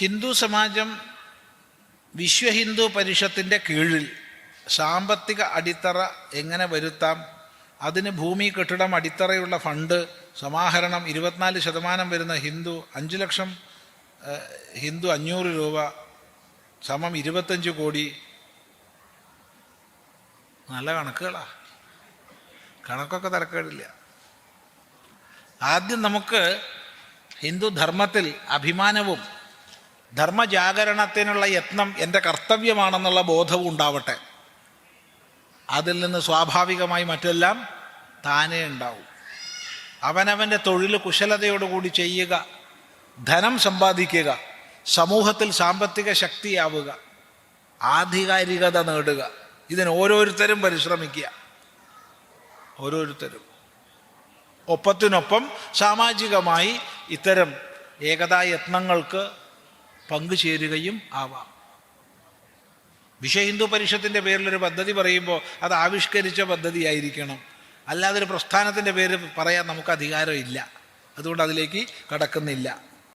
ഹിന്ദു സമാജം വിശ്വ ഹിന്ദു പരിഷത്തിന്റെ കീഴിൽ സാമ്പത്തിക അടിത്തറ എങ്ങനെ വരുത്താം? അതിന് ഭൂമി കെട്ടിടം അടിത്തറയുള്ള ഫണ്ട് സമാഹരണം ഇരുപത്തിനാല് ശതമാനം വരുന്ന ഹിന്ദു അഞ്ച് ലക്ഷം ഹിന്ദു അഞ്ഞൂറ് രൂപ സമം ഇരുപത്തഞ്ച് കോടി. നല്ല കണക്കുകളാ. കണക്കൊക്കെ തരക്കേടില്ല. ആദ്യം നമുക്ക് ഹിന്ദു ധർമ്മത്തിൽ അഭിമാനവും ധർമ്മജാഗരണത്തിനുള്ള യത്നം എന്റെ കർത്തവ്യമാണെന്നുള്ള ബോധവും ഉണ്ടാവട്ടെ. അതിൽ നിന്ന് സ്വാഭാവികമായി മറ്റെല്ലാം താനേ ഉണ്ടാവും. അവനവന്റെ തൊഴിൽ കുശലതയോടുകൂടി ചെയ്യുക ധനം സമ്പാദിക്കുക സമൂഹത്തിൽ സാമ്പത്തിക ശക്തിയാവുക ആധികാരികത നേടുക. ഇതിന് ഓരോരുത്തരും പരിശ്രമിക്കുക. ഓരോരുത്തരും. ഒപ്പത്തിനൊപ്പം സാമാജികമായി ഇത്തരം ഏകതാ യത്നങ്ങൾക്ക് പങ്കുചേരുകയും ആവാം. വിശ്വഹിന്ദു പരിഷത്തിന്റെ പേരിലൊരു പദ്ധതി പറയുമ്പോൾ അത് ആവിഷ്കരിച്ച പദ്ധതിയായിരിക്കണം. അല്ലാതെ ഒരു പ്രസ്ഥാനത്തിന്റെ പേര് പറയാൻ നമുക്ക് അധികാരമില്ല. അതുകൊണ്ട് അതിലേക്ക് കടക്കുന്നില്ല.